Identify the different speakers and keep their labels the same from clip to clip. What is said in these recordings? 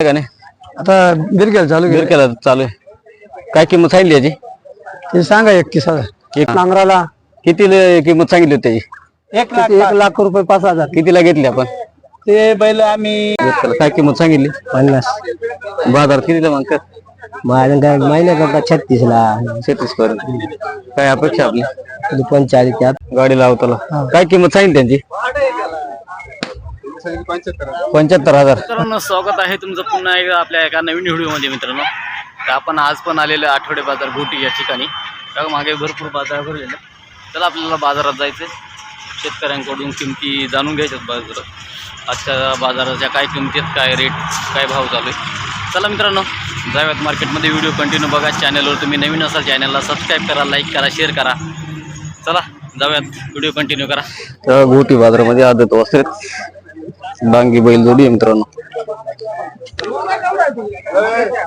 Speaker 1: का नाही?
Speaker 2: आता बिरकेल चालू केलं
Speaker 1: चालू आहे. काय किंमत सांगितली याची?
Speaker 2: ते सांगा एकतीस हजार.
Speaker 1: एक
Speaker 2: नांगराला
Speaker 1: किती ल- किंमत सांगितली होती त्याची?
Speaker 2: एक लाख एक लाख रुपये पाच हजार.
Speaker 1: कितीला घेतली आपण?
Speaker 2: ते बैल आम्ही
Speaker 1: काय किंमत सांगितली?
Speaker 2: पन्नास.
Speaker 1: बाजार कितीला
Speaker 2: माझं काय महिन्यात छत्तीस ला.
Speaker 1: छत्तीस पर्यंत. काय अपेक्षा आपली?
Speaker 2: पंचाळीस त्यात
Speaker 1: गाडी लावताला. काय किंमत सांगितली त्यांची? पंच्याहत्तर हजार.
Speaker 3: मित्रांनो स्वागत आहे तुमचं पुन्हा एकदा आपल्या एका नवीन व्हिडिओमध्ये मित्रांनो. तर आपण आज पण आलेलो आठवडे बाजार घोटी या ठिकाणी. कारण मागे भरपूर बाजार भरलेले चला आपल्याला बाजारात जायचं शेतकऱ्यांकडून किमती जाणून घ्यायच्यात बाजारात. आजच्या बाजाराच्या काय किमतीत काय रेट काय भाव चालू आहे चला मित्रांनो जाऊयात मार्केटमध्ये व्हिडिओ कंटिन्यू बघा. चॅनलवर तुम्ही नवीन असाल चॅनलला सबस्क्राईब करा लाईक करा शेअर करा. चला जाऊयात. व्हिडिओ कंटिन्यू करा.
Speaker 1: गोटी बाजारामध्ये आदत वस्त्रेत डांगी बैल जोडी मित्रांनो.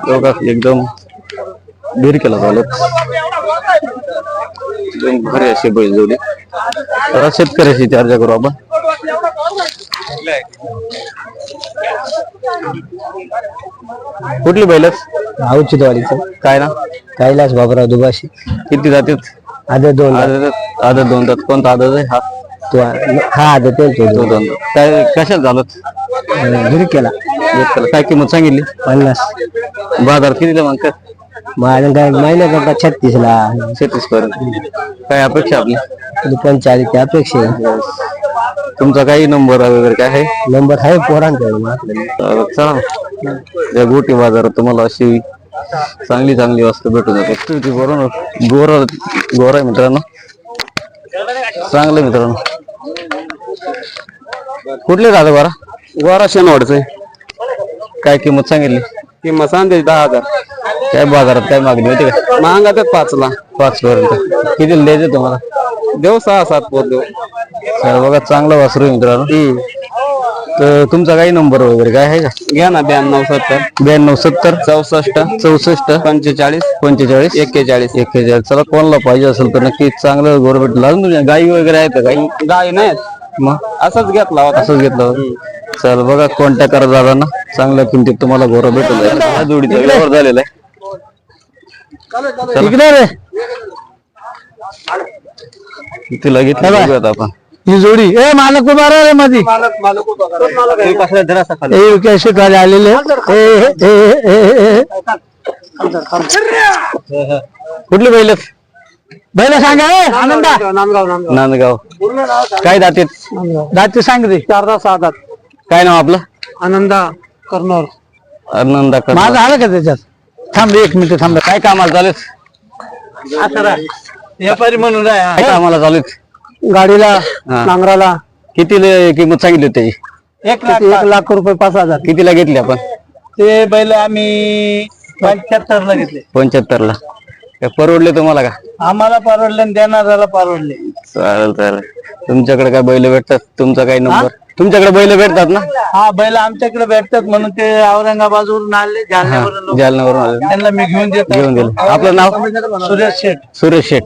Speaker 1: बघा एकदम बीर केला चालत भारी अशी बैल जोडी. तर शेतकऱ्याची चर्चा करू आपण. कुठली बैलच
Speaker 2: औचितवाडीचं
Speaker 1: काय ना?
Speaker 2: कैलास बाबराव दुबाशी
Speaker 1: किती जातात?
Speaker 2: आधी दोन
Speaker 1: आदत आदत दोन दात कोणता आदत आहे? हा.
Speaker 2: तो हा आधी
Speaker 1: तो
Speaker 2: त्यांचे
Speaker 1: दोन दात. काय कशाला झालं?
Speaker 2: बिरकेला
Speaker 1: काय किंमत सांगितली?
Speaker 2: पन्नास.
Speaker 1: बाजार कितीला
Speaker 2: माझं काय महिन्यात छत्तीस ला.
Speaker 1: छत्तीस पर्यंत. काय अपेक्षा आपली?
Speaker 2: पंचाळीस त्या अपेक्षा
Speaker 1: तुमचा काही नंबर वगैरे काय आहे?
Speaker 2: नंबर आहे पोरांचा. आपल्याला
Speaker 1: तर चला. या गोटी बाजारात तुम्हाला अशी चांगली चांगली वस्तू भेटून तुमची बरोबर. गोरा गोरा आहे मित्रांनो. चांगलं आहे मित्रांनो. कुठले झालं बरा? गोरा शेनवाडचं. काय किंमत सांगितली?
Speaker 2: किंमत सांगते दहा हजार.
Speaker 1: काय बाजारात काय मागणी होती का?
Speaker 2: महागा तर पाच ला
Speaker 1: पाच पर्यंत किती द्यायचं तुम्हाला?
Speaker 2: देऊ सहा सात पोत देऊ.
Speaker 1: तर बघा चांगला वासरू आहे मित्रांनो. तर तुमचा काही नंबर वगैरे काय आहे का?
Speaker 2: घ्या ना ब्याण्णव सत्तर.
Speaker 1: ब्याण्णव सत्तर.
Speaker 2: चौसष्ट.
Speaker 1: चौसष्ट.
Speaker 2: पंचेचाळीस.
Speaker 1: पंचेचाळीस.
Speaker 2: एक्केचाळीस.
Speaker 1: एक्केचाळीस. चला कोणाला पाहिजे असेल तर नक्की चांगलं गव्हर्नमेंट लागून तुमच्या गाई वगैरे आहेत का काही?
Speaker 2: गाय नाहीत.
Speaker 1: मग?
Speaker 2: असंच घेतला होता.
Speaker 1: असंच घेतलं होतं. चल बघा कॉन्टॅक्ट करा दादांना. चांगल्या किमतीत तुम्हाला गोरा भेटून जाईल हा जोडीचा व्यवहार झालेला आहे.
Speaker 2: इकडे रे.
Speaker 1: तिला घेतलं बघूयात आपण.
Speaker 2: ही जोडी. ए मालक उभा राहा रे मधी. कसे खाली आलेले ए, ए, ए, ए, ए.
Speaker 1: कुठली बैल
Speaker 2: बैल सांगा ए, आनंदा.
Speaker 1: नांदगाव काय दातीत
Speaker 2: दाते सांग रे. चार सहा दात.
Speaker 1: काय नाव आपलं?
Speaker 2: आनंदा करणार
Speaker 1: आनंदा कर
Speaker 2: माझं आलं का त्याच्यात? थांब एक मिनिट थांब
Speaker 1: काय कामाला चालू
Speaker 2: व्यापारी म्हणून राहा.
Speaker 1: काय कामाला चालू आहेत?
Speaker 2: गाडीला
Speaker 1: हा.
Speaker 2: नांगराला.
Speaker 1: किती ल- किंमत सांगितली होती? त्याची
Speaker 2: एक लाख एक लाख रुपये पाच हजार.
Speaker 1: कितीला घेतली आपण?
Speaker 2: ते बैल आम्ही पंच्याहत्तर ला घेतले.
Speaker 1: पंच्याहत्तर ला काय परवडले तुम्हाला का?
Speaker 2: आम्हाला परवडले आणि देणाऱ्याला परवडले.
Speaker 1: चालेल चालेल. तुमच्याकडे काय बैल भेटतात? तुमचा काय नंबर? तुमच्याकडे बैल भेटतात ना?
Speaker 2: हा बैल आमच्याकडे भेटतात म्हणून ते औरंगाबादवरून आले जालन्यावरून लोक.
Speaker 1: जालन्यावरून आले.
Speaker 2: त्यांना मी घेऊन देतो.
Speaker 1: घेऊन गेलो आपलं नाव?
Speaker 2: सुरेश शेठ.
Speaker 1: सुरेश शेठ.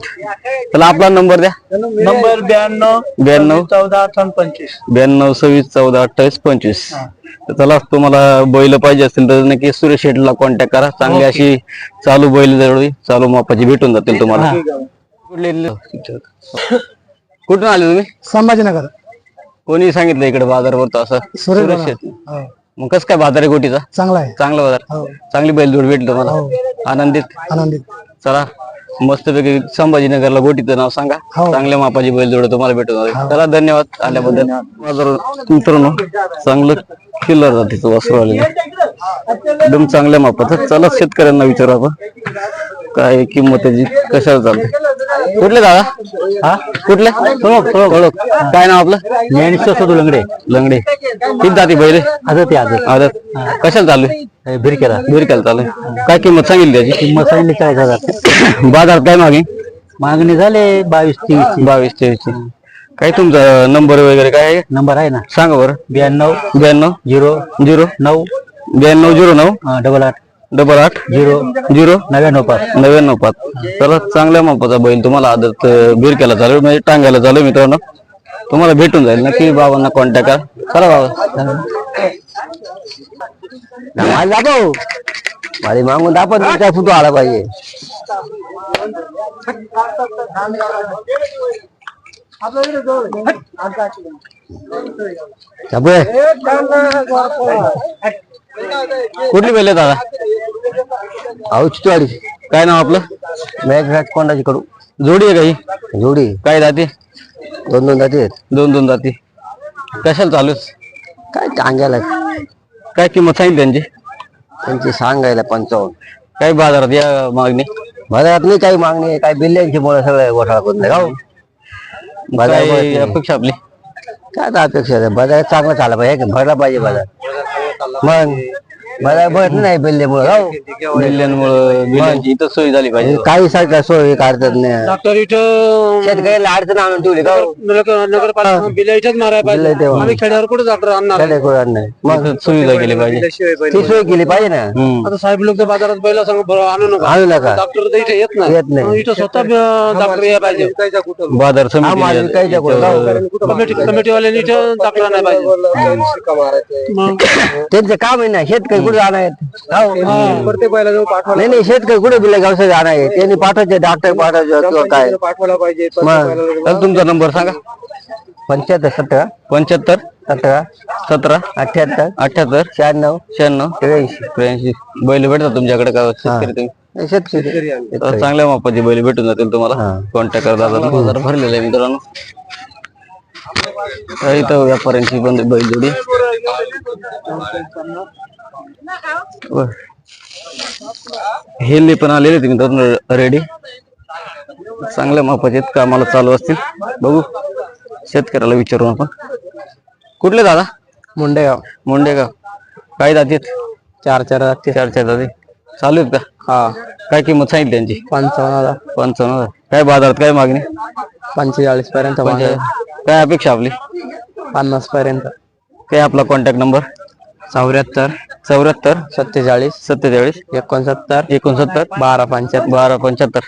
Speaker 1: चला आपला नंबर द्या.
Speaker 2: नंबर ब्याण्णव
Speaker 1: ब्याण्णव.
Speaker 2: चौदा अठ्ठावन्न पंचवीस.
Speaker 1: ब्याण्णव सव्वीस चौदा अठ्ठावीस पंचवीस. तर चला तुम्हाला बैल पाहिजे असतील तर नक्की सुरेश शेठला कॉन्टॅक्ट करा. चांगली अशी चालू बैल जवळ चालू मापाची भेटून जातील तुम्हाला. कुठले कुठून आले तुम्ही?
Speaker 2: संभाजीनगर.
Speaker 1: कोणी सांगितलं इकडे बाजारवर तर असं? सुरेश शेठ मग कसं काय बाजार आहे गोटीचा?
Speaker 2: चांगला आहे.
Speaker 1: चांगला बाजार. चांगली बैल जोड भेटली तुम्हाला? आनंदित?
Speaker 2: आनंदित.
Speaker 1: चला मस्तपैकी संभाजीनगरला गोटीचं नाव सांगा. चांगल्या मापाची बैल जोड तुम्हाला भेटून जाईल चला धन्यवाद आल्याबद्दल. बाजार मित्रांनो चांगलं किल्लर जातीचं वस्त्र आलेलं एकदम चांगल्या मापाचं चला शेतकऱ्यांना विचारू आपण. काय किंमत त्याची कशाला चालते? कुठले दादा? हा? कुठले? ओळख ओळख ओळख काय नाव आपलं? ज्ञानेश्वर सदू लंगडे. लंगडे. किती जाती बैल? आदत आदत. आदत. कशाला चालू आहे बिरकेला बिरकेला चालू आहे काय किंमत सांगितली त्याची? किंमत सांगितली चाळीस हजार. बाजारात काय मागे? मागणी झाले बावीस तेवीस बावीस तेवीस काय तुमचा नंबर वगैरे काय आहे? नंबर आहे ना. सांगा बरं. ब्याण्णव ब्याण्णव झिरो झिरो नऊ ब्याण्णव झिरो नऊ? डबल आठ. डबल आठ? Zero zero? नव्याण्णव पाच. नव्याण्णव पाच. चला चांगल्या मापाचा बैल तुम्हाला आदत अं, बिरक्याला चालू म्हणजे टांगायला चालू मित्रांनो. तुम्हाला भेटून जाईल. नक्की बाबांना कॉन्टॅक्ट करा. चला बाबा. दाखव माळी मागून दाखव तुमचा फोटो आला पाहिजे. कुठली पहिले दादा? अहो चितवाडी. काय नाव आपलं? मेघराज कोंडाची कडू. जोडी आहे काही जोडी. काय जाती? दोन दोन जाती आहेत. दोन दोन जाती. कशाला चालू काय टांग्याला? काय किंमत सांगितली त्यांची? त्यांची सांगायला पंचावन्न. काय बाजारात या मागणी? बाजारात नाही काही मागणी आहे, काय बिल्ल्यांची मुळे सगळं घोटाळा करून नाही बाजार अपेक्षा आपली काय आता अपेक्षा आहे? बाजार चांगला चालला पाहिजे का? भरला पाहिजे बाजार मग बाजार भरत नाही बिल्ल्यामुळे बिल्ल्यांमुळे बिल्ल्यांची इथं सोय झाली पाहिजे. काही सारखं सोय काढतात नाही.
Speaker 2: डॉक्टर इथं
Speaker 1: शेतकऱ्याला अडचण आणून ठेवली का? हो?
Speaker 2: नगरपालिका बिल इथंच मारायला
Speaker 1: बिल
Speaker 2: पाहिजे
Speaker 1: तेव्हा.
Speaker 2: आम्ही खेड्यावर कुठे डॉक्टर आणणार?
Speaker 1: नाही मग सुविधा केली पाहिजे. ती सोय केली पाहिजे ना.
Speaker 2: आता साहेब लोक तर बाजारात पहिला सांग बरं आणू नका.
Speaker 1: आणू नका.
Speaker 2: डॉक्टर तर इथे येत नाही.
Speaker 1: येत नाही.
Speaker 2: मग इथं स्वतः डॉक्टर यायला पाहिजे.
Speaker 1: बाजार समिती
Speaker 2: कमिटी कमिटीवाल्यांनी इथं डॉक्टर नाही पाहिजे. मग
Speaker 1: त्यांचं काम आहे ना शेतकरी कुठे जाणार नाही नाही शेतकरी कुठे बिल गावचं जाणार आहे त्यांनी पाठवायचे डॉक्टर पाठवायचे किंवा काय?
Speaker 2: पाठवायला पाहिजे
Speaker 1: मग तुमचा नंबर सांगा. पंच्याहत्तर सतरा. पंच्याहत्तर. सतरा. सतरा. अठ्याहत्तर अठ्याहत्तर शहाण्णव. शहाण्णव. त्र्याऐंशी. त्र्याऐंशी. बैल भेटतात तुमच्याकडे का? शेतकरी तुम्ही? शेतकरी. तर चांगल्या मापाची बैल भेटून जातील तुम्हाला. कॉन्टॅक्ट करा दादा बाजार भरलेला आहे मित्रांनो. तर इथं व्यापाऱ्यांची पण बैल जोडी. बर. हेल्दी पण आलेले आहेत मित्रांनो रेडी. चांगल्या मापाचे कामाला चालू असतील. बघू शेतकऱ्याला विचारू आपण. कुठले दादा? मुंडेगाव. मुंडेगाव. काय जातीत चार चार जाती चार चार जाती चालू आहेत का? हा. काय किंमत सांगितली त्यांची? पंचावन्न हजार. पंचावन्न हजार. काय बाजारात काय मागणी? पंचेचाळीस पर्यंत काय अपेक्षा आपली? पन्नास पर्यंत. काय आपला कॉन्टॅक्ट नंबर चौऱ्याहत्तर. चौऱ्याहत्तर सत्तेचाळीस. सत्तेचाळीस. एकोणसत्तर. एकोणसत्तर. बारा पंच्याहत्तर. बारा पंच्याहत्तर.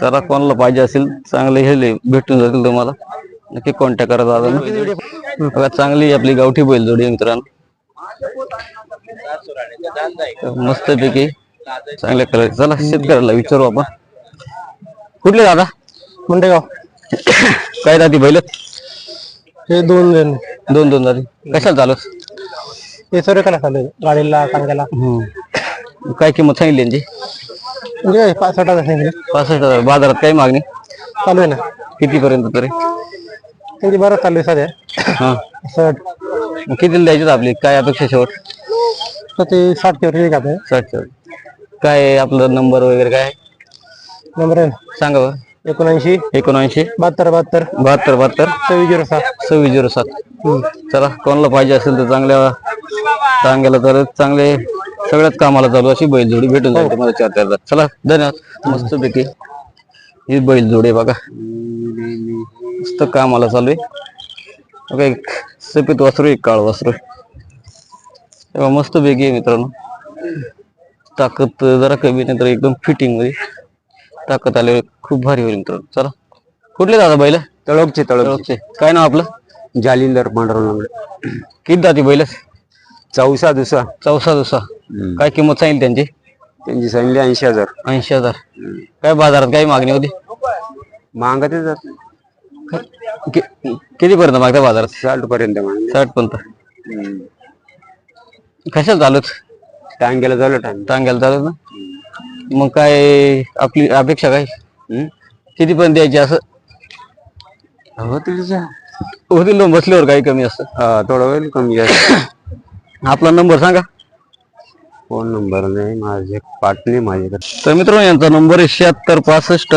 Speaker 1: चला कोणाला पाहिजे असेल चांगले हे भेटून जातील तुम्हाला. नक्की कॉन्टॅक्ट करा दादा. बघा चांगली आपली गावठी बैल जोडी आहे मित्रांनो. मस्त पैकी चांगल्या कलर. चला शेतकऱ्याला विचारू आपण. कुठले दादा?
Speaker 2: मुंडेगाव.
Speaker 1: काय जाती बैल?
Speaker 2: हे दोन जण.
Speaker 1: दोन दोन जाती कशाला चालू
Speaker 2: हे सर्व कला चालू गाडीला कांद्याला.
Speaker 1: काय किंमत सांगितली यांची?
Speaker 2: म्हणजे पाच साठ हजार सांगितले.
Speaker 1: पासष्ट हजार. बाजारात काय मागणी?
Speaker 2: चालू आहे ना.
Speaker 1: किती पर्यंत तरी?
Speaker 2: त्यांची बरं चालू आहे सध्या.
Speaker 1: हा.
Speaker 2: साठ.
Speaker 1: किती द्यायचे आपली? काय अपेक्षा शेवट?
Speaker 2: तर ते साठ किलो का
Speaker 1: साठ शेवट काय आपलं नंबर वगैरे काय?
Speaker 2: नंबर आहे
Speaker 1: सांगा बरं.
Speaker 2: एकोणऐंशी?
Speaker 1: एकोणऐंशी.
Speaker 2: बहात्तर बहात्तर.
Speaker 1: बहात्तर बहात्तर.
Speaker 2: सव्वीस झिरो सात.
Speaker 1: सव्वीस झिरो सात. चला कोणाला पाहिजे असेल तर चांगल्या चांगल्याला तर चांगले सगळ्याच कामाला चालू अशी बैल जोडी भेटून जाईल तुम्हाला चार चार. चला धन्यवाद. मस्त पैकी ही बैल जोडी आहे बघा. मस्त कामाला चालू आहे. बघा एक सफेद वासरू एक काळ वासरू. तेव्हा मस्त पैकी आहे मित्रांनो. ताकद जरा कमी नाही तर एकदम फिटिंगमध्ये. ताकद आले खूप भारी होईल मित्रांनो. चला. कुठले दादा बैल?
Speaker 2: तळोगचे
Speaker 1: तळोगचे काय नाव आपलं?
Speaker 2: जालिंदर पांढरवलं
Speaker 1: किती जाती बैल?
Speaker 2: चौसा दुसा.
Speaker 1: चौसा दुसा. काय किंमत सांगितली त्यांची?
Speaker 2: त्यांची सांगली ऐंशी हजार.
Speaker 1: ऐंशी हजार. काय बाजारात काय मागणी होती?
Speaker 2: मागते
Speaker 1: किती पर्यंत मागता बाजारात?
Speaker 2: साठ पर्यंत
Speaker 1: साठ पर्यंत. कशाला चालूच?
Speaker 2: टांग्याला झालं टांग.
Speaker 1: टांग्याला चालू ना? मग काय आपली अपेक्षा काय? किती पर्यंत द्यायची असं?
Speaker 2: होतील
Speaker 1: होतील बसल्यावर काही कमी असतं.
Speaker 2: हा थोडं होईल कमी जास्त
Speaker 1: आपला नंबर सांगा.
Speaker 2: फोन नंबर नाही माझे पाटणे माझ्याकडे
Speaker 1: तर मित्रांनो यांचा नंबर आहे शहात्तर पासष्ट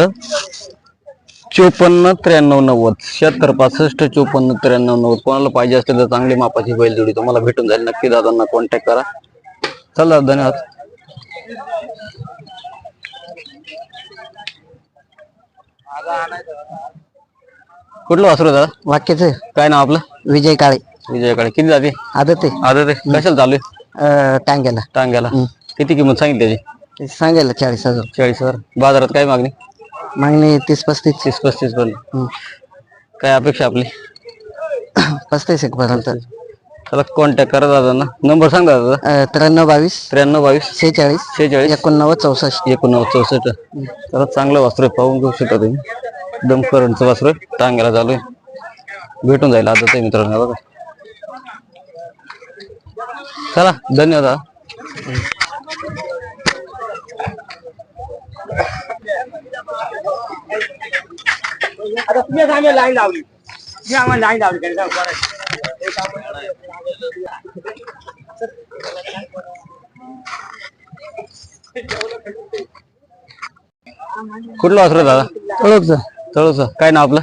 Speaker 1: चोपन्न त्र्याण्णव नव्वद. शहात्तर पासष्ट चोपन्न त्र्याण्णव नव्वद. कोणाला पाहिजे असेल तर चांगली मापाची बैलजोडी तुम्हाला भेटून जाईल. नक्की दादांना कॉन्टॅक्ट करा. चला धन्यवाद. कुठलं वासरू दादा?
Speaker 4: वाक्याचं.
Speaker 1: काय नाव आपलं?
Speaker 4: विजय काळे.
Speaker 1: विजय काळे. किती जाते?
Speaker 4: आदत आहे.
Speaker 1: आता ते कशाला चालू आहे?
Speaker 4: अं, टांग्याला.
Speaker 1: टांग्याला. किती किंमत सांगितली त्याची?
Speaker 4: सांगायला चाळीस हजार.
Speaker 1: चाळीस हजार. बाजारात काय मागणी?
Speaker 4: मागणी तीस पस्तीस.
Speaker 1: तीस पस्तीस पर्यंत. काय अपेक्षा आपली?
Speaker 4: पस्तीस एक पर्यंत.
Speaker 1: त्याला कॉन्टॅक्ट करा दादांना नंबर सांग दादा.
Speaker 4: त्र्याण्णव बावीस.
Speaker 1: त्र्याण्णव बावीस.
Speaker 4: सेहेचाळीस
Speaker 1: शेहेचाळीस.
Speaker 4: एकोणनव्वद चौसष्ट.
Speaker 1: एकोणनव्वद चौसष्ट. त्याला चांगलं वस्त्र आहे पाहून घेऊ शकता तुम्ही. एकदम करंटचं वस्त्र आहे टांग्याला चालू आहे भेटून जाईल आता ते मित्रांनो बघा. चला धन्यवाद दादा.
Speaker 2: आता तुम्ही आम्ही लाईन लावली. मी आम्हाला लाईन लावली त्यांनी काय करायचं?
Speaker 1: कुठलं वस्त्र आहे दादा?
Speaker 4: ओळखचं
Speaker 1: तळूचं. काय नाव आपलं?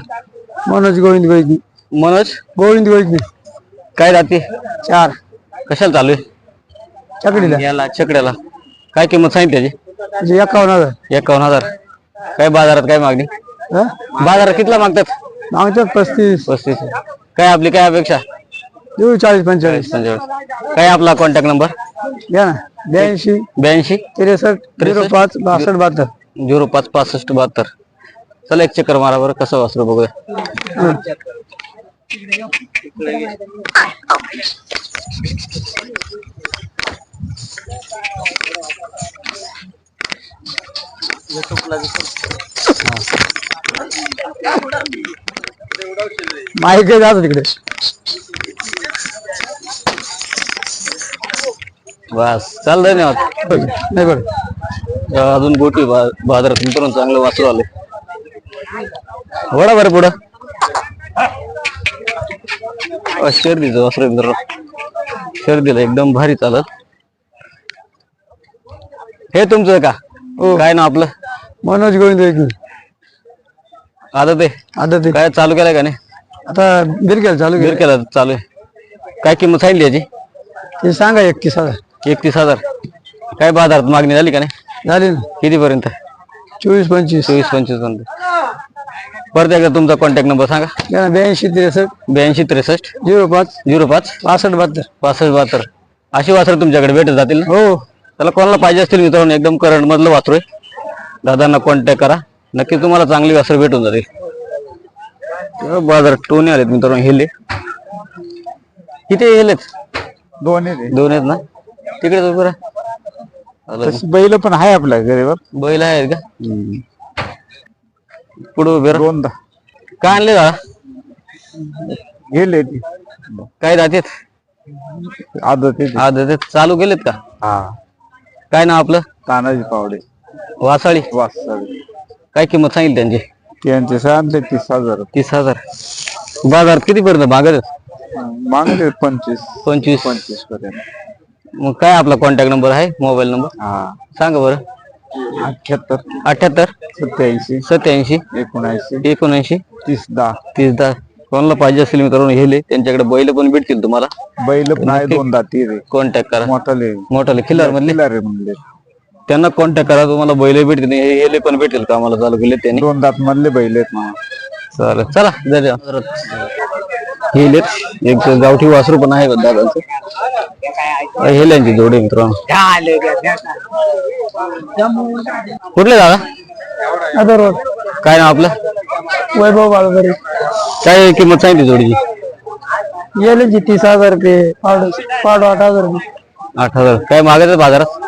Speaker 4: मनोज गोविंद गोविंद
Speaker 1: मनोज?
Speaker 4: गोविंद गोविंद
Speaker 1: काय राहते
Speaker 4: चार.
Speaker 1: कशाला चालू आहे?
Speaker 4: चकडीला
Speaker 1: याला छकड्याला. काय किंमत सांगितली त्याची?
Speaker 4: म्हणजे एकावन्न हजार.
Speaker 1: एकावन्न हजार. काय बाजारात काय मागणी? बाजारात कितला मागतात?
Speaker 4: मागतात पस्तीस.
Speaker 1: पस्तीस. काय आपली काय अपेक्षा?
Speaker 4: देऊ चाळीस पंचेचाळीस.
Speaker 1: पंचेचाळीस. काय आपला कॉन्टॅक्ट नंबर
Speaker 4: घ्या ना. ब्याऐंशी
Speaker 1: ब्याऐंशी.
Speaker 4: त्रेसष्ट झिरो पाच बासष्ट बहात्तर.
Speaker 1: झिरो पाच पासष्ट बहात्तर. चला एक चक्कर मारा बरं कसं वासरू बघूया.
Speaker 4: माहिती जातो तिकडे.
Speaker 1: बस चाल धन्यवाद.
Speaker 4: नाही बरं.
Speaker 1: अजून गोटी बा- बाजारात मित्रांनो चांगलं वासरू आले. वडा बरं पुढं. अ, शेर्दीचं वासरू आहे मित्रांनो. शेर्दीला एकदम भारी चालत. हे तुमचं का? काय ना आपलं?
Speaker 4: मनोज गोविंद
Speaker 1: आता ते
Speaker 4: आता ते
Speaker 1: काय चालू केलंय का नाही?
Speaker 4: आता बिरकेल चालू
Speaker 1: केलं चालू आहे. काय किंमत सांगितली याची?
Speaker 4: ते सांगा एकतीस हजार.
Speaker 1: एकतीस हजार. काय बाजारात मागणी झाली का नाही?
Speaker 4: झाले ना.
Speaker 1: किती पर्यंत
Speaker 4: चोवीस पंचवीस.
Speaker 1: चोवीस पंचवीसपर्यंत. परत एकदा तुमचा कॉन्टॅक्ट नंबर सांगा.
Speaker 4: ब्याऐंशी त्रेसष्ट.
Speaker 1: ब्याऐंशी त्रेसष्ट.
Speaker 4: झिरो पाच.
Speaker 1: झिरो पाच.
Speaker 4: पासष्ट बहात्तर.
Speaker 1: पासष्ट बहात्तर. अशी वासरं तुमच्याकडे भेटत जातील ना?
Speaker 4: हो.
Speaker 1: त्याला कोणाला पाहिजे असतील मित्रांनो एकदम करंट मधलं वासरू आहे. दादांना कॉन्टॅक्ट करा. नक्की तुम्हाला चांगली वासरं भेटून जातील. तेव्हा बाजारात टोने आलेत मित्रांनो हेले. किती हेलेत?
Speaker 4: दोन
Speaker 1: दोन आहेत ना? तिकडे उभं राहा आलं.
Speaker 4: बैल पण आहे आपल्या घरीवर.
Speaker 1: बैल आहेत का? पुढे उभे राहा.
Speaker 4: दोनदा.
Speaker 1: काय आणले दादा?
Speaker 4: गेले
Speaker 1: काय जातेत
Speaker 4: आदत
Speaker 1: आदत चालू केलेत का?
Speaker 4: हा.
Speaker 1: काय नाव आपलं?
Speaker 4: तानाजी पावडे.
Speaker 1: वासाळी.
Speaker 4: वासाळी.
Speaker 1: काय किंमत सांगितली त्यांची?
Speaker 4: त्यांचे सांगले तीस हजार.
Speaker 1: तीस हजार. बाजार किती पर्यंत मागत
Speaker 4: मागले पंचवीस.
Speaker 1: पंचवीस.
Speaker 4: पंचवीसपर्यंत.
Speaker 1: मग काय आपला कॉन्टॅक्ट नंबर आहे? मोबाईल नंबर
Speaker 4: हा.
Speaker 1: सांगा बरं.
Speaker 4: अठ्याहत्तर.
Speaker 1: अठ्याहत्तर?
Speaker 4: सत्याऐंशी.
Speaker 1: सत्याऐंशी.
Speaker 4: एकोणऐंशी.
Speaker 1: एकोणऐंशी.
Speaker 4: तीस दहा.
Speaker 1: तीस दहा. कोणाला पाहिजे असेल मित्रांनो हेले त्यांच्याकडे बैल पण भेटतील तुम्हाला.
Speaker 4: बैल पण आहे दोनदा
Speaker 1: कॉन्टॅक्ट करा.
Speaker 4: मोठाले.
Speaker 1: मोठाले खिल्लार मधले.
Speaker 4: रे म्हणले
Speaker 1: त्यांना कॉन्टॅक्ट करा तुम्हाला बैल भेटतील. हे हेले पण भेटेल कामाला चालू केले त्यांनी?
Speaker 4: दोन दात मधले बैल आहेत ना
Speaker 1: चालेल. चला धन्यवाद हेले एक गावठी वासरू पण आहे दादाचं? हेल्यांची जोडी मित्रांनो. कुठले दादा?
Speaker 4: बरोबर
Speaker 1: काय नाव आपलं?
Speaker 4: वैभव बाळगरे.
Speaker 1: काय किंमत सांगितली जोडीची?
Speaker 4: जी तीस हजार रुपये पाडू आठ हजार रुपये.
Speaker 1: आठ हजार. काय मागत बाजारात?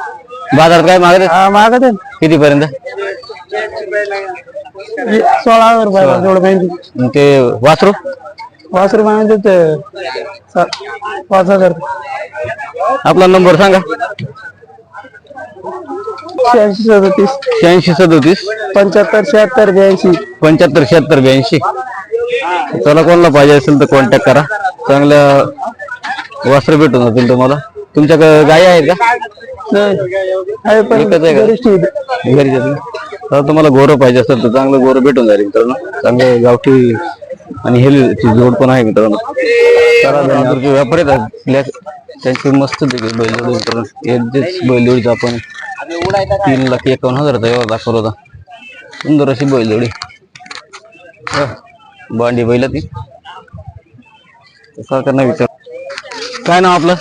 Speaker 1: बाजारात काय मागत
Speaker 4: हा मागत आहे
Speaker 1: किती पर्यंत
Speaker 4: सोळा हजार रुपये पाहिजे.
Speaker 1: ते वासरू?
Speaker 4: वासरू मागत ते सा- पाच हजार.
Speaker 1: आपला नंबर सांगा.
Speaker 4: शहाऐंशी सदतीस.
Speaker 1: शहाऐंशी सदोतीस.
Speaker 4: पंच्याहत्तर शहात्तर ब्याऐंशी.
Speaker 1: पंच्याहत्तर शहात्तर ब्याऐंशी. चला कोणाला पाहिजे असेल तर कॉन्टॅक्ट करा. चांगल्या वस्त्र भेटून जातील तुम्हाला. तुमच्याकडे गाय आहेत का? घरी तुम्हाला गोरं पाहिजे असेल तर चांगलं गोरं भेटून जाईल मित्रांनो. चांगलं गावठी आणि हेलीची जोड पण आहे मित्रांनो. व्यापारी आहेत त्यांची मस्त देखील बैलजोडी मित्रांनो. यांचीच बैलजोडीचा आपण तीन लाख एकावन्न हजाराचा व्यवहार दाखवला होता. सुंदर अशी बैलजोडी. बांडी बैल ती. तसा त्यांना विचार? काय नाव आपलं?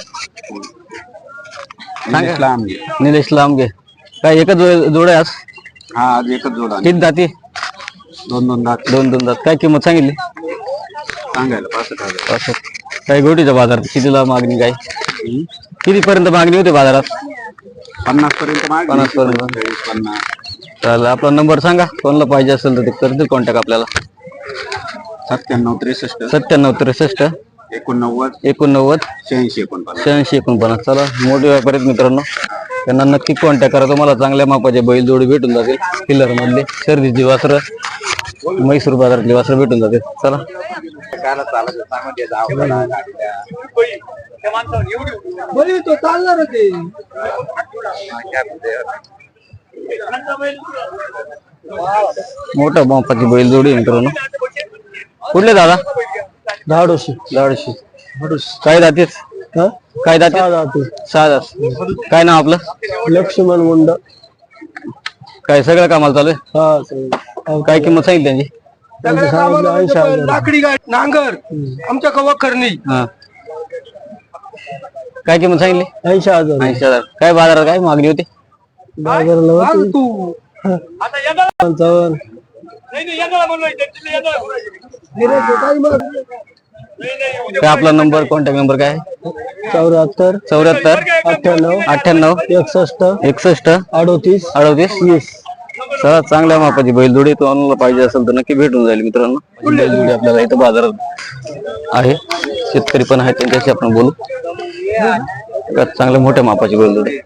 Speaker 1: सांगा. निलेश लांबगे. काय एकच जोड जोड आहे आज?
Speaker 4: हा आज एकच जोडा
Speaker 1: किती जाती
Speaker 4: दोन दोन दात.
Speaker 1: दोन दोन दात. काय किंमत सांगितली?
Speaker 4: सांगायला पासष्ट हजार
Speaker 1: पासष्ट काय गोटीच्या बाजारात कितीला मागणी काय? किती पर्यंत मागणी होते बाजारात?
Speaker 2: पन्नास पर्यंत माग
Speaker 1: पन्नास पर्यंत
Speaker 2: पन्नास.
Speaker 1: चालेल आपला नंबर सांगा. कोणाला पाहिजे असेल तर ते करतील कॉन्टॅक्ट आपल्याला.
Speaker 2: सत्त्याण्णव त्रेसष्ट.
Speaker 1: सत्त्याण्णव त्रेसष्ट.
Speaker 2: एकोणनव्वद.
Speaker 1: एकोणनव्वद.
Speaker 2: शहाऐंशी एकोणपन्नास.
Speaker 1: शहाऐंशी एकोणपन्नास. चला मोठे व्यापारी आहेत मित्रांनो त्यांना नक्की कॉन्टॅक्ट करा. तुम्हाला चांगल्या मापाचे बैल जोडी भेटून जातील. किल्लर मधले शर्दीची वासरं. म्हैसूर बाजारातली वासरं भेटून जातील चला. मोठ्या मापाची बैल जोडी मित्रांनो. कुठले दादा?
Speaker 4: धाडोशी.
Speaker 1: लाडशी काय जातीच
Speaker 4: हा?
Speaker 1: काय जाते
Speaker 4: जाते
Speaker 1: सहा जात. काय नाव आपलं?
Speaker 4: लक्ष्मण मुंड.
Speaker 1: काय सगळं कामाला चालू आहे?
Speaker 4: हा सगळं.
Speaker 1: काय किंमत सांगितली त्यांची?
Speaker 5: लाकडी गाठ नांगर आमच्या कवा करणी
Speaker 1: हा. काय किंमत सांगितली?
Speaker 4: ऐंशी हजार.
Speaker 1: ऐंशी हजार. काय बाजारात काय मागणी होती?
Speaker 4: बाजाराला होती.
Speaker 5: तू.
Speaker 4: पंचावन्न
Speaker 1: काय आपला नंबर कॉन्टॅक्ट नंबर काय?
Speaker 4: चौऱ्याहत्तर
Speaker 1: चौऱ्याहत्तर
Speaker 4: अठ्ठ्याण्णव
Speaker 1: अठ्ठ्याण्णव
Speaker 4: एकसष्ट
Speaker 1: एकसष्ट
Speaker 4: अडोतीस
Speaker 1: अडोतीस. वीस. सगळ्यात चांगल्या मापाची बैलजोडी तुम्हाला पाहिजे असेल तर नक्की भेटून जाईल मित्रांनो. बैलजोडी आपल्याला इथं बाजारात आहे. शेतकरी पण आहेत त्यांच्याशी आपण बोलू. चांगल्या मोठ्या मापाची बैलजोडी.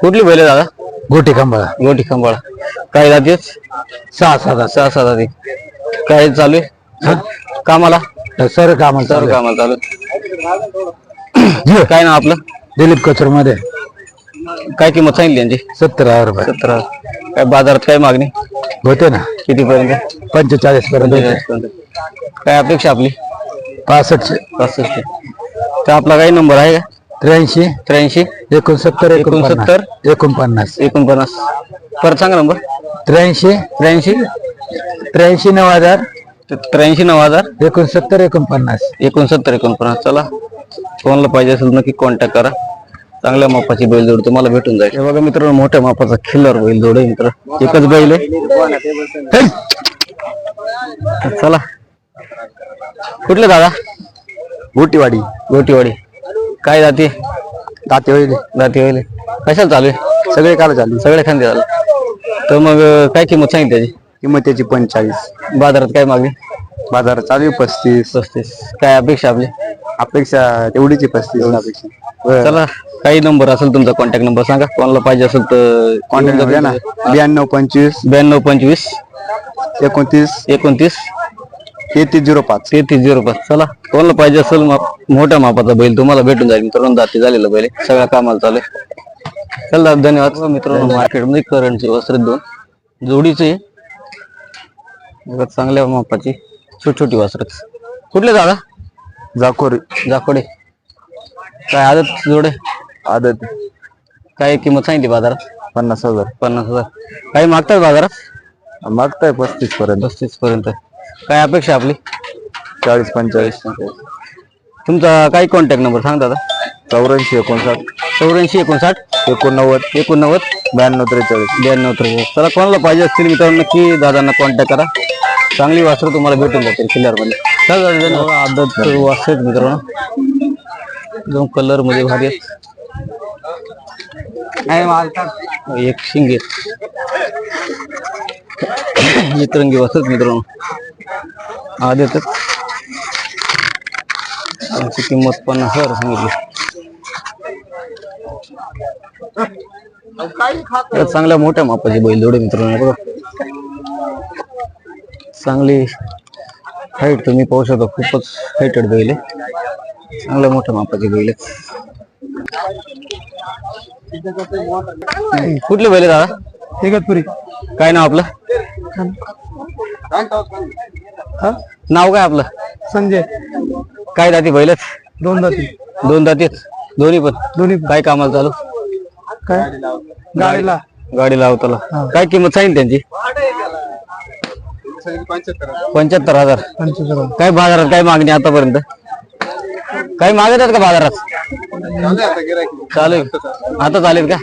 Speaker 1: कुठली बैल आहे दादा?
Speaker 4: गोटी खांबाळा.
Speaker 1: गोठी खंबाळा. काय जातीच?
Speaker 4: सहा सात
Speaker 1: सहा सहा जाती काय चालू आहे? कामाला?
Speaker 4: सर काम
Speaker 1: सर्व कामाला चालू. काय नाव आपलं?
Speaker 4: दिलीप कचरमध्ये
Speaker 1: काय किंमत सांगितली यांची?
Speaker 4: सत्तर हजार रुपये.
Speaker 1: सतरा. काय बाजारात काय मागणी?
Speaker 4: होते ना.
Speaker 1: किती पर्यंत
Speaker 4: पंचेचाळीस पर्यंत.
Speaker 1: काय अपेक्षा आपली?
Speaker 4: पासष्ट.
Speaker 1: पासष्ट. तर आपला काही नंबर आहे का?
Speaker 4: त्र्याऐंशी.
Speaker 1: त्र्याऐंशी.
Speaker 4: एकोणसत्तर
Speaker 1: एकोणसत्तर.
Speaker 4: एकोणपन्नास.
Speaker 1: एकोणपन्नास. परत सांगा नंबर.
Speaker 4: त्र्याऐंशी.
Speaker 1: त्र्याऐंशी.
Speaker 4: त्र्याऐंशी नऊ हजार.
Speaker 1: त्र्याऐंशी नऊ हजार?
Speaker 4: एकोणसत्तर एकोणपन्नास.
Speaker 1: एकोणसत्तर एकोणपन्नास. चला कोणाला पाहिजे असेल नक्की कॉन्टॅक्ट करा. चांगल्या मापाची बैलजोड तुम्हाला भेटून जाईल. हे बघा मित्रांनो मोठ्या मापाचा खिल्लर बैलजोड आहे मित्र एकच बैल आहे. चला. कुठले दादा?
Speaker 4: गोटीवाडी.
Speaker 1: गोटीवाडी. काय जाते
Speaker 4: दाते? होईल
Speaker 1: जाते होईल कशाला चालू आहे?
Speaker 4: सगळे काल झाली
Speaker 1: सगळे खांदे झालं. तर मग काय किंमत सांगितली त्याची?
Speaker 4: किंमत त्याची पंचेचाळीस.
Speaker 1: बाजारात काय मागणी?
Speaker 4: बाजार चालू आहे पस्तीस.
Speaker 1: पस्तीस. काय अपेक्षा आपली?
Speaker 4: अपेक्षा तेवढीची पस्तीस अपेक्षा.
Speaker 1: चला काही नंबर असेल तुमचा कॉन्टॅक्ट नंबर सांगा. कोणाला पाहिजे असेल तर
Speaker 4: कॉन्टॅक्ट द्या ना. ब्याण्णव पंचवीस.
Speaker 1: ब्याण्णव पंचवीस.
Speaker 4: एकोणतीस.
Speaker 1: एकोणतीस.
Speaker 4: तेहतीस झिरो पाच.
Speaker 1: तेहतीस झिरो पाच. चला कोणाला पाहिजे असेल माप- मोठ्या मापाचा बैल तुम्हाला भेटून जाईल. मित्रांनो दाती झालेला बैल आहे. सगळ्या कामाला चालू आहे. चला धन्यवाद. मित्रांनो मार्केटमध्ये करंटचे वस्त्र दोन. जोडीचे चांगल्या मापाची. छोटी छोटी वस्त्र कुठले दादा?
Speaker 4: जाकोर.
Speaker 1: जाकोडे. काय आदत जोडे?
Speaker 4: आदत.
Speaker 1: काय किंमत सांगितली बाजारात?
Speaker 4: पन्नास हजार.
Speaker 1: पन्नास हजार. काही मागतात बाजारात?
Speaker 4: मागताय पस्तीस पर्यंत.
Speaker 1: पस्तीस पर्यंत. काय अपेक्षा आपली?
Speaker 4: चाळीस पंचेचाळीस
Speaker 1: तुमचा काय कॉन्टॅक्ट नंबर सांग दादा?
Speaker 4: चौऱ्याऐंशी एकोणसाठ.
Speaker 1: चौऱ्याऐंशी एकोणसाठ.
Speaker 4: एकोणनव्वद.
Speaker 1: एकोणनव्वद.
Speaker 4: ब्याण्णव त्रेचाळीस.
Speaker 1: ब्याण्णव त्रेचाळीस. चला कोणाला पाहिजे असतील मित्रांनो नक्की दादांना कॉन्टॅक्ट करा. चांगली वासरं तुम्हाला भेटून जातील किल्ल्यामध्ये चला धन्यवाद. आदत वासर आहेत मित्रांनो. एकदम कलरमध्ये भारी आहेत. एक शिंगे एक रंगी वासरत मित्रांनो. आदत त्यांची किंमत पन्नास हजार सांगितली. चांगल्या मोठ्या मापाची बैल जोडे मित्रांनो बघा. चांगली हाईट तुम्ही पाहू शकता खूपच हाईटेड बैल आहे. चांगल्या मोठ्या मापाची बैल आहे कुठले बैल दादा?
Speaker 4: इगतपुरी
Speaker 1: काय नाव आपलं? नाव काय आपलं?
Speaker 4: संजय.
Speaker 1: काय दाती बैलच
Speaker 4: दोन जाती.
Speaker 1: दोन दातीत दोन्ही पण.
Speaker 4: दोन्ही
Speaker 1: काय कामाला चालू?
Speaker 4: काय? गाडीला.
Speaker 1: गाडी लावताला. काय किंमत सांगितली त्यांची? पंच्याहत्तर हजार.
Speaker 4: पंचवीस
Speaker 1: काय बाजारात काय मागणी आतापर्यंत? काही मागत आहेत का बाजारात? चालेल आता चालेल का?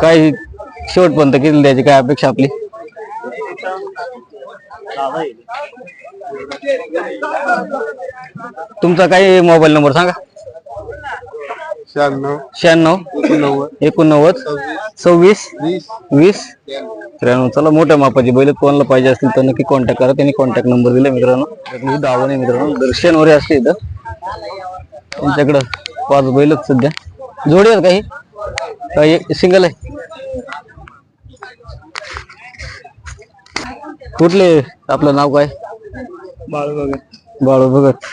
Speaker 1: काय शेवटपर्यंत किती द्यायची? काय अपेक्षा आपली? तुमचा काही मोबाईल नंबर सांगा?
Speaker 5: शहाण्णव
Speaker 1: शहाण्णव एकोणनव्वद सव्वीस वीस त्र्याण्णव. चला मोठ्या मापाची बैल कोणाला पाहिजे असतील तर नक्की कॉन्टॅक्ट करा. त्यांनी कॉन्टॅक्ट नंबर दिला मित्रांनो. मी दावा नाही मित्रांनो. दर्शन वगैरे असते इथं. त्यांच्याकडं पाच बैलच सध्या. जोडी आहेत काही काही सिंगल आहे? कुठले आपलं नाव काय?
Speaker 4: बाळ भगत.
Speaker 1: बाळू भगत.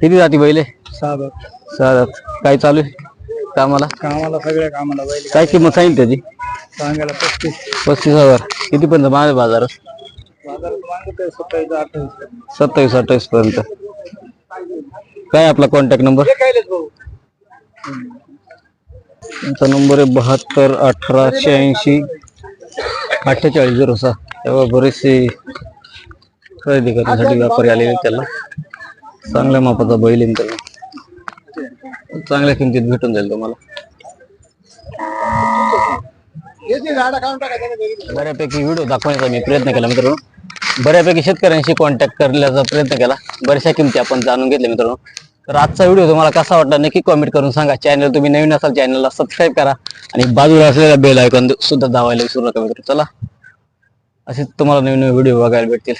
Speaker 1: किती जाती बैले?
Speaker 4: साधक
Speaker 1: सात काय चालू आहे कामाला?
Speaker 4: कामाला सगळ्या कामाला बैल.
Speaker 1: काय किंमत सांगितली त्याची?
Speaker 4: सांगायला पस्तीस.
Speaker 1: पस्तीस हजार. किती पर्यंत माझ्या बाजारात?
Speaker 4: बाजारात मागत आहे सत्तावीस अठ्ठावीस
Speaker 1: सत्तावीस अठ्ठावीस पर्यंत. काय आपला कॉन्टॅक्ट नंबर तुमचा नंबर आहे बहात्तर अठरा शहाऐंशी अठ्ठेचाळीस झिरो सहा तेव्हा बरेचसे खरेदी करण्यासाठी व्यापारी आलेले त्याला. चांगल्या मापाचा बैल आहे मित्रांनो चांगल्या किमतीत भेटून जाईल तुम्हाला. बऱ्यापैकी व्हिडिओ दाखवण्याचा मी प्रयत्न केला मित्रांनो. बऱ्यापैकी शेतकऱ्यांशी कॉन्टॅक्ट करण्याचा प्रयत्न केला. बऱ्याचशा किमती आपण जाणून घेतल्या मित्रांनो. तर आजचा व्हिडिओ तुम्हाला कसा वाटला नक्की कॉमेंट करून सांगा. चॅनल तुम्ही नवीन असाल चॅनलला सबस्क्राईब करा. आणि बाजूला असलेला बेल आयकॉन सुद्धा दावायला विसरू नका चला. असेच तुम्हाला नवीन नवीन व्हिडिओ बघायला भेटतील.